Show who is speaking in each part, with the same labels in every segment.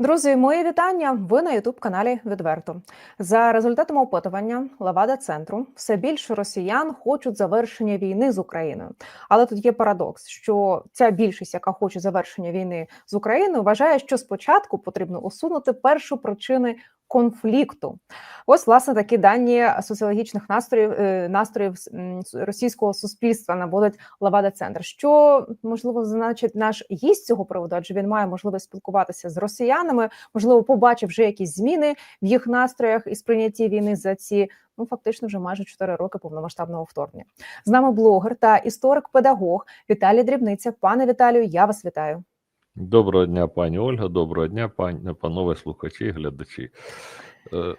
Speaker 1: Друзі, мої вітання. Ви на Ютуб каналі Відверто. За результатами опитування Левада центру все більше росіян хочуть завершення війни з Україною. Але тут є парадокс, що ця більшість, яка хоче завершення війни з Україною, вважає, що спочатку потрібно усунути першу причини конфлікту. Ось власне такі дані соціологічних настроїв е, настроїв російського суспільства наводить Левада Центр. Що можливо значить наш гість цього приводу, адже він має можливість спілкуватися з росіянами, можливо, побачив вже якісь зміни в їх настроях і сприйнятті війни за ці. Ну, фактично, вже майже 4 роки повномасштабного вторгнення. З нами блогер та історик-педагог Віталій Дрібниця. Пане Віталію, я вас вітаю.
Speaker 2: Доброго дня, пані Ольга. Доброго дня, пані панове слухачі, глядачі. Е,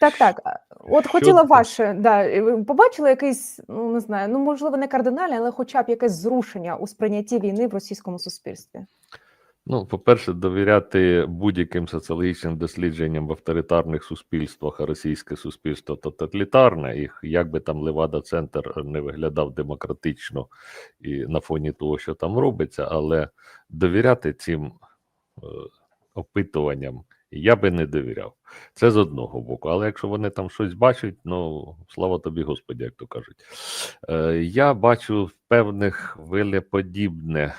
Speaker 1: Так, так. От
Speaker 2: Що
Speaker 1: хотіла
Speaker 2: ти-
Speaker 1: ваше, да, побачили якийсь, ну не знаю, ну можливо, не кардинальне, але хоча б якесь зрушення у сприйнятті війни в російському суспільстві.
Speaker 2: Ну, по-перше, довіряти будь-яким соціологічним дослідженням в авторитарних суспільствах, а російське суспільство тоталітарне, і як би там Левада Центр не виглядав демократично і на фоні того, що там робиться, але довіряти цим е, опитуванням я би не довіряв. Це з одного боку. Але якщо вони там щось бачать, ну слава тобі, Господі, як то кажуть. Е, я бачу певних хвилеподібне,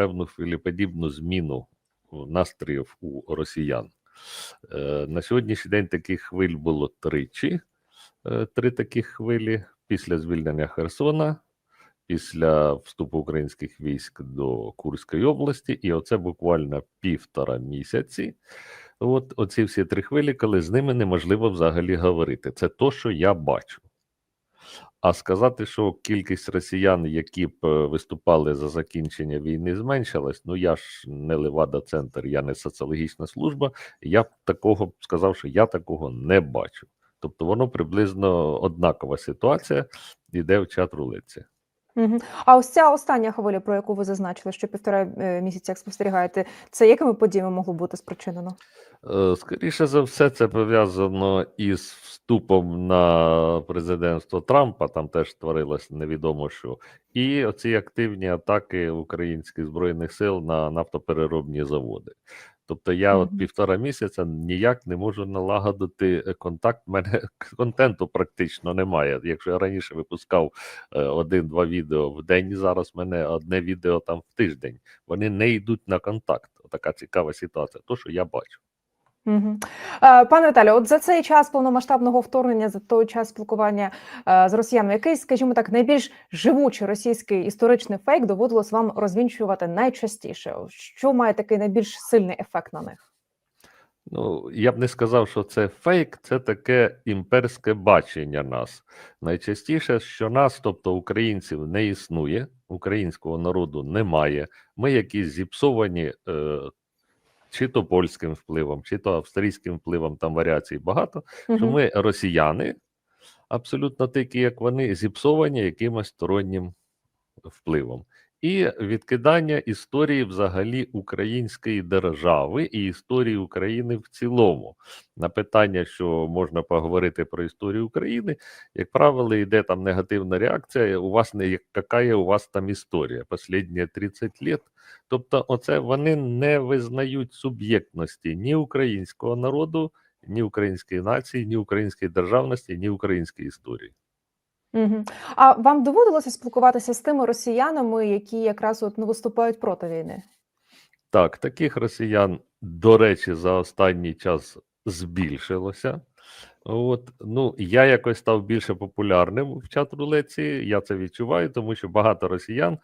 Speaker 2: певну хвилеподібну зміну настроїв у росіян. Е, на сьогоднішній день таких хвиль було тричі. Е, три таких хвилі після звільнення Херсона, після вступу українських військ до Курської області, і оце буквально півтора місяці. От оці всі три хвилі, коли з ними неможливо взагалі говорити. Це то, що я бачу. А сказати, що кількість росіян, які б е, виступали за закінчення війни, зменшилась, ну я ж не Левада Центр, я не соціологічна служба. Я б такого б сказав, що я такого не бачу. Тобто воно приблизно однакова ситуація іде в чат рулиці.
Speaker 1: Угу. А ось ця остання хвиля, про яку ви зазначили, що півтора е, місяця як спостерігаєте, це якими подіями могло бути спричинено?
Speaker 2: Е, Скоріше за все, це пов'язано із вступом на президентство Трампа. Там теж творилось невідомо що. І оці активні атаки українських збройних сил на нафтопереробні заводи. Тобто я от півтора місяця ніяк не можу налагодити е, контакт. У мене контенту практично немає. Якщо я раніше випускав е, один-два відео в день, зараз в мене одне відео там в тиждень. Вони не йдуть на контакт. Така цікава ситуація. То, що я бачу.
Speaker 1: Е, пане Віталію, от за цей час повномасштабного вторгнення, за той час спілкування е, з росіянами, який, скажімо так, найбільш живучий російський історичний фейк доводилось вам розвінчувати найчастіше? Що має такий найбільш сильний ефект на них?
Speaker 2: Ну, я б не сказав, що це фейк, це таке імперське бачення нас. Найчастіше, що нас, тобто українців, не існує, українського народу немає. Ми якісь зіпсовані е, чи то польським впливом, чи то австрійським впливом, там варіацій багато. Що ми росіяни, абсолютно такі, як вони, зіпсовані якимось стороннім впливом. І відкидання історії взагалі української держави і історії України в цілому. На питання, що можна поговорити про історію України, як правило, йде там негативна реакція. У вас не яка у вас там історія? Останні 30 лет. Тобто, оце вони не визнають суб'єктності ні українського народу, ні української нації, ні української державності, ні української історії.
Speaker 1: Угу. А вам доводилося спілкуватися з тими росіянами, які якраз от ну, виступають проти війни?
Speaker 2: Так, таких росіян, до речі, за останній час збільшилося. От, ну, я якось став більше популярним в чат рулеці. Я це відчуваю, тому що багато росіян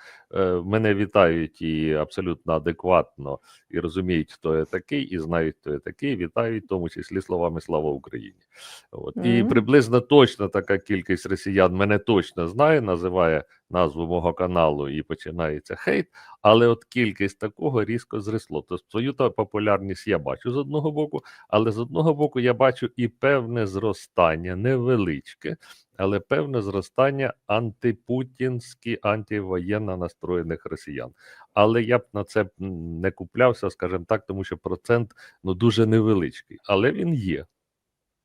Speaker 2: мене вітають і абсолютно адекватно і розуміють, хто я такий, і знають, хто я такий. Вітають, в тому числі словами Слава Україні. От. І приблизно точно така кількість росіян мене точно знає, називає назву мого каналу і починається хейт. Але от кількість такого різко зросло. Тобто свою та популярність я бачу з одного боку, але з одного боку я бачу і певне зростання, невеличке, але певне зростання антипутінські, антивоєнно настроєних росіян. Але я б на це не куплявся, скажімо так, тому що процент ну дуже невеличкий, але він є.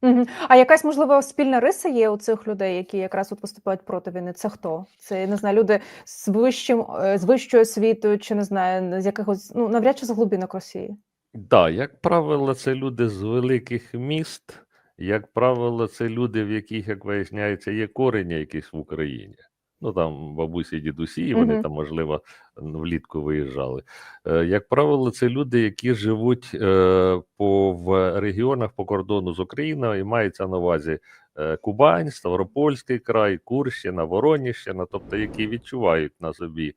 Speaker 1: Угу. А якась можливо спільна риса є у цих людей, які якраз от виступають проти війни? Це хто? Це не знаю, люди з вищим е, з вищою освітою, чи не знаю, з якихось ну навряд чи з глибинок Росії.
Speaker 2: Да, як правило, це люди з великих міст. Як правило, це люди, в яких, як виясняється, є корені якісь в Україні. Ну там бабусі, дідусі, вони
Speaker 1: Мгм.
Speaker 2: там, можливо, влітку виїжджали. Е, Як правило, це люди, які живуть е, по в регіонах по кордону з Україною, і мається на увазі е, Кубань, Ставропольський край, Курщина, Вороніщина, тобто які відчувають на собі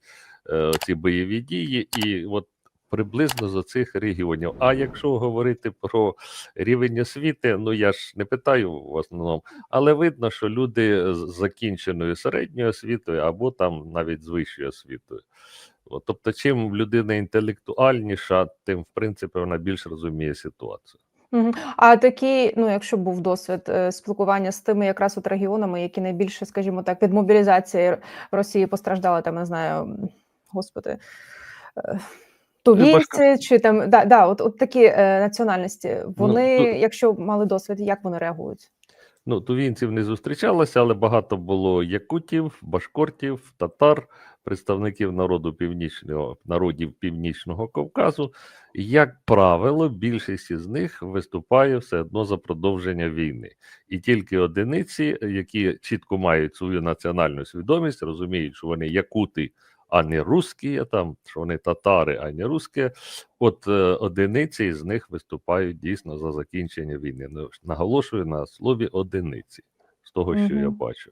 Speaker 2: е, ці бойові дії, і от приблизно з цих регіонів. А якщо говорити про рівень освіти, ну я ж не питаю в основному, але видно, що люди з закінченою середньою освітою або там навіть з вищою освітою. Тобто, чим людина інтелектуальніша, тим в принципі вона більш розуміє ситуацію.
Speaker 1: А такі, ну якщо був досвід е, спілкування з тими якраз от регіонами, які найбільше, скажімо так, від мобілізації Росії постраждали, там не знаю, господи. Тувійці чи там да, да, от, от такі е, національності. Вони,
Speaker 2: Ну, то-
Speaker 1: якщо мали досвід, як вони реагують?
Speaker 2: Ну, тувінців не зустрічалося, але багато було якутів, башкортів, татар, представників народу північного народів Північного Кавказу. Як правило, більшість із них виступає все одно за продовження війни, і тільки одиниці, які чітко мають свою національну свідомість, розуміють, що вони якути, а не русські, там що вони татари, а не русські. От е, одиниці з них виступають дійсно за закінчення війни. Ну, наголошую на слові одиниці, з того, що я бачу.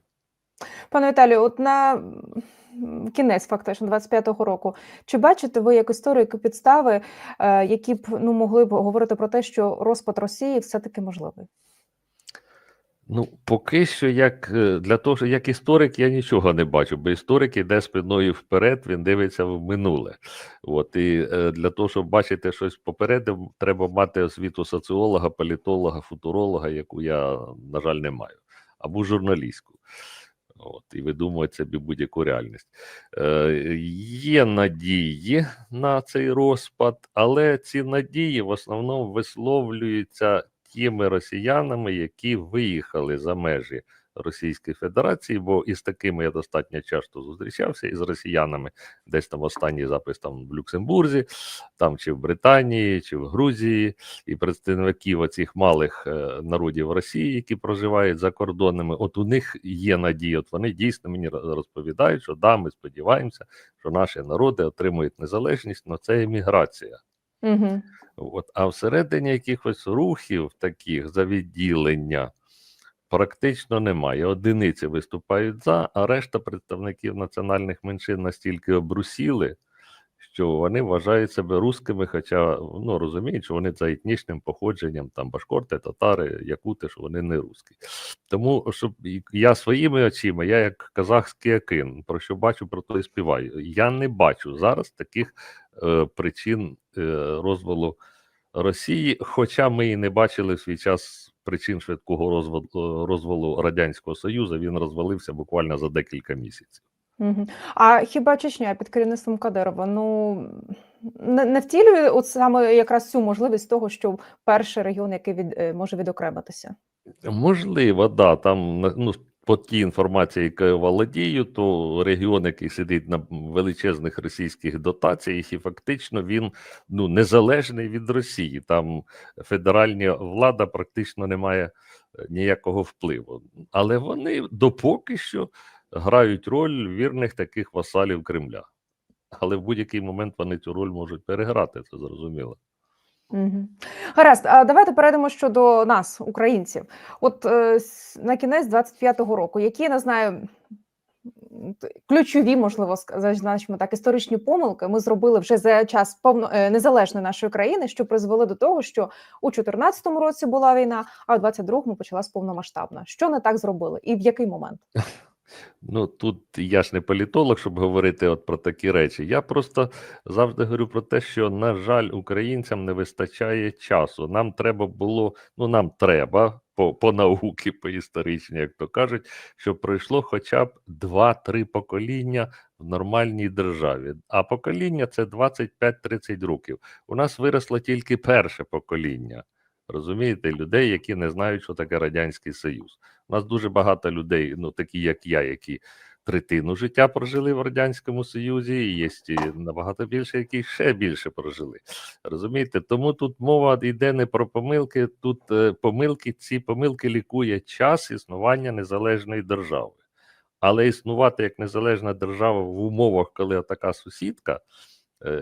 Speaker 1: Пане Віталію, от на кінець фактично 25-го року, чи бачите ви як історик підстави, е, які б ну могли б говорити про те, що розпад Росії все-таки можливий?
Speaker 2: Ну, поки що, як е, для того, що як історик, я нічого не бачу, бо історик іде спиною вперед, він дивиться в минуле. От і е, для того, щоб бачити щось попереду, треба мати освіту соціолога, політолога, футуролога, яку я, на жаль, не маю, або журналістську. От, і видумують собі будь-яку реальність. Е, є надії на цей розпад, але ці надії в основному висловлюються тими росіянами, які виїхали за межі Російської Федерації, бо із такими я достатньо часто зустрічався із росіянами, десь там останній запис там в Люксембурзі, там чи в Британії, чи в Грузії, і представників оцих малих е, народів Росії, які проживають за кордонами. От у них є надія. От вони дійсно мені розповідають, що да, ми сподіваємося, що наші народи отримують незалежність, але це еміграція.
Speaker 1: Угу.
Speaker 2: От, а всередині якихось рухів таких за відділення практично немає. Одиниці виступають за, а решта представників національних меншин настільки обрусіли, що вони вважають себе русскими, хоча ну, розуміють, що вони за етнічним походженням, там башкорти, татари, якути, що вони не русські. Тому щоб я своїми очима, я як казахський акин, про що бачу, про то і співаю. Я не бачу зараз таких е, причин е, розвалу Росії, хоча ми і не бачили в свій час причин швидкого розвалу, розвалу Радянського Союзу, він розвалився буквально за декілька місяців.
Speaker 1: А хіба Чечня під керівництвом Кадирова ну не, не втілює от саме якраз цю можливість того, що перший регіон, який від е, може відокремитися?
Speaker 2: Можливо, да. Там ну, по тій інформації, якою володію, то регіон, який сидить на величезних російських дотаціях, і фактично він ну, незалежний від Росії. Там федеральна влада практично не має е, ніякого впливу. Але вони допоки що грають роль вірних таких васалів Кремля. Але в будь-який момент вони цю роль можуть переграти, це зрозуміло.
Speaker 1: Угу. Гаразд, а давайте перейдемо щодо нас, українців. От е, на кінець 25-го року, які я не знаю. Ключові, можливо, зазначимо так, історичні помилки ми зробили вже за час повно е, незалежної нашої країни, що призвели до того, що у 2014 році була війна, а у 22-му почалась повномасштабна. Що не так зробили, і в який момент?
Speaker 2: Ну тут я ж не політолог, щоб говорити от про такі речі. Я просто завжди говорю про те, що, на жаль, українцям не вистачає часу. Нам треба було, ну нам треба по, по науки, по історичній, як то кажуть, щоб пройшло хоча б 2-3 покоління в нормальній державі. А покоління це 25-30 років. У нас виросло тільки перше покоління. Розумієте, людей, які не знають, що таке Радянський Союз. У нас дуже багато людей, ну такі як я, які третину життя прожили в Радянському Союзі, і є набагато більше, які ще більше прожили. Розумієте? Тому тут мова йде не про помилки, тут е, помилки, ці помилки лікує час існування незалежної держави. Але існувати як незалежна держава в умовах, коли така сусідка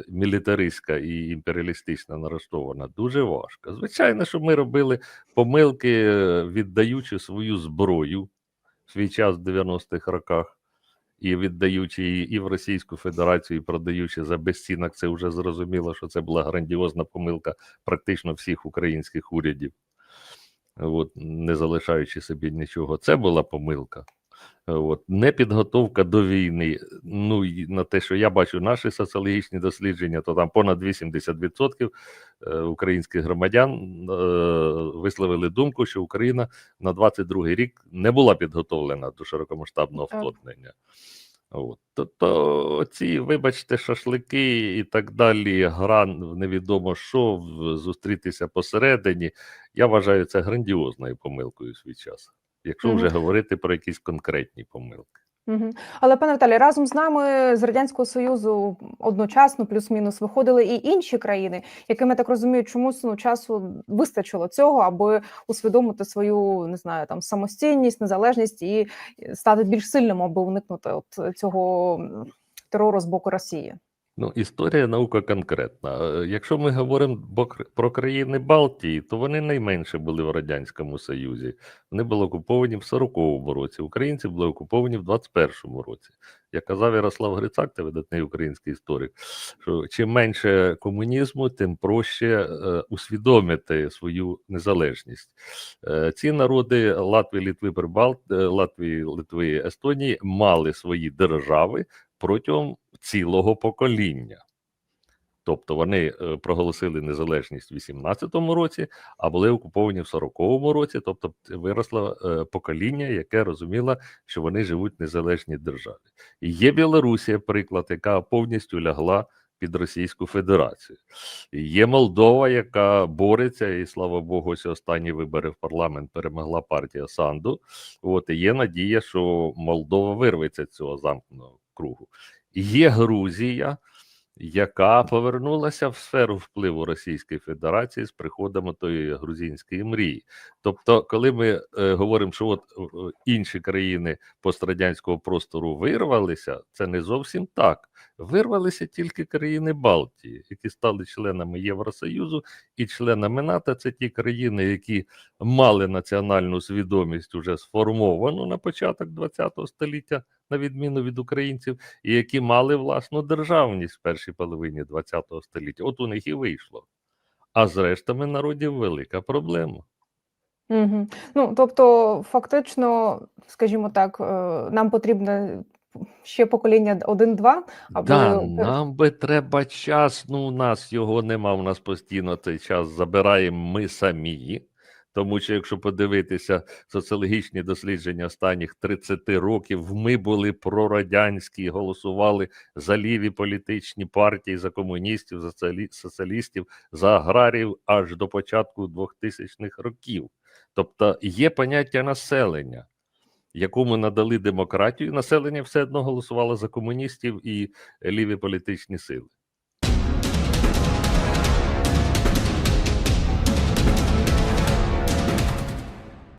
Speaker 2: мілітаристська і імперіалістична налаштована, дуже важко. Звичайно, що ми робили помилки, е, віддаючи свою зброю в свій час в 90-х роках, і віддаючи її і в Російську Федерацію, і продаючи за безцінок, це вже зрозуміло, що це була грандіозна помилка практично всіх українських урядів, от, не залишаючи собі нічого. Це була помилка. От, непідготовка до війни. Ну і на те, що я бачу наші соціологічні дослідження, то там понад 80% е, українських громадян е, висловили думку, що Україна на 22-й рік не була підготовлена до широкомасштабного вторгнення. От. Тобто ці, вибачте, шашлики і так далі, гра в невідомо що, зустрітися посередині, я вважаю це грандіозною помилкою свій час. Якщо вже говорити про якісь конкретні помилки.
Speaker 1: Але пане Віталій, разом з нами з радянського союзу одночасно, плюс-мінус, виходили і інші країни, яким я так розумію, чомусь ну часу вистачило цього, аби усвідомити свою не знаю там самостійність, незалежність і стати більш сильним, аби уникнути от цього терору з боку Росії.
Speaker 2: Ну, історія наука конкретна. Е, Якщо ми говоримо про країни Балтії, то вони найменше були в Радянському Союзі. Вони були окуповані в 40-му році. Українці були окуповані в 21-му році. Як казав Ярослав Грицак, це видатний український історик, що чим менше комунізму, тим проще е, усвідомити свою незалежність. Е, ці народи Латвії, Литви, Прибалт, е, Латвії, Литви, Естонії мали свої держави протягом цілого покоління. Тобто вони е, проголосили незалежність в 18-му році, а були окуповані в 40-му році. Тобто виросло е, покоління, яке розуміло, що вони живуть в незалежній державі. І є Білорусія, приклад, яка повністю лягла під Російську Федерацію. І є Молдова, яка бореться, і слава Богу, ось останні вибори в парламент перемогла партія Санду. От і є надія, що Молдова вирветься цього замкненого кругу. Є Грузія, яка повернулася в сферу впливу Російської Федерації з приходом тої грузинської мрії. Тобто, коли ми е, говоримо, що от е, інші країни пострадянського простору вирвалися, це не зовсім так. Вирвалися тільки країни Балтії, які стали членами Євросоюзу, і членами НАТО це ті країни, які мали національну свідомість уже сформовану на початок ХХ століття, на відміну від українців, і які мали власну державність в першій половині ХХ століття. От у них і вийшло. А з рештами народів велика проблема.
Speaker 1: Угу. Ну тобто, фактично, скажімо так, е, нам потрібне ще покоління один-два, аби
Speaker 2: Да, нам би треба час. Ну, у нас його нема. У нас постійно цей час забираємо ми самі. Тому що, якщо подивитися соціологічні дослідження останніх 30 років, ми були прорадянські, голосували за ліві політичні партії, за комуністів, за соціалістів, за аграрів аж до початку 2000-х років. Тобто є поняття населення, якому надали демократію, населення все одно голосувало за комуністів і ліві політичні сили.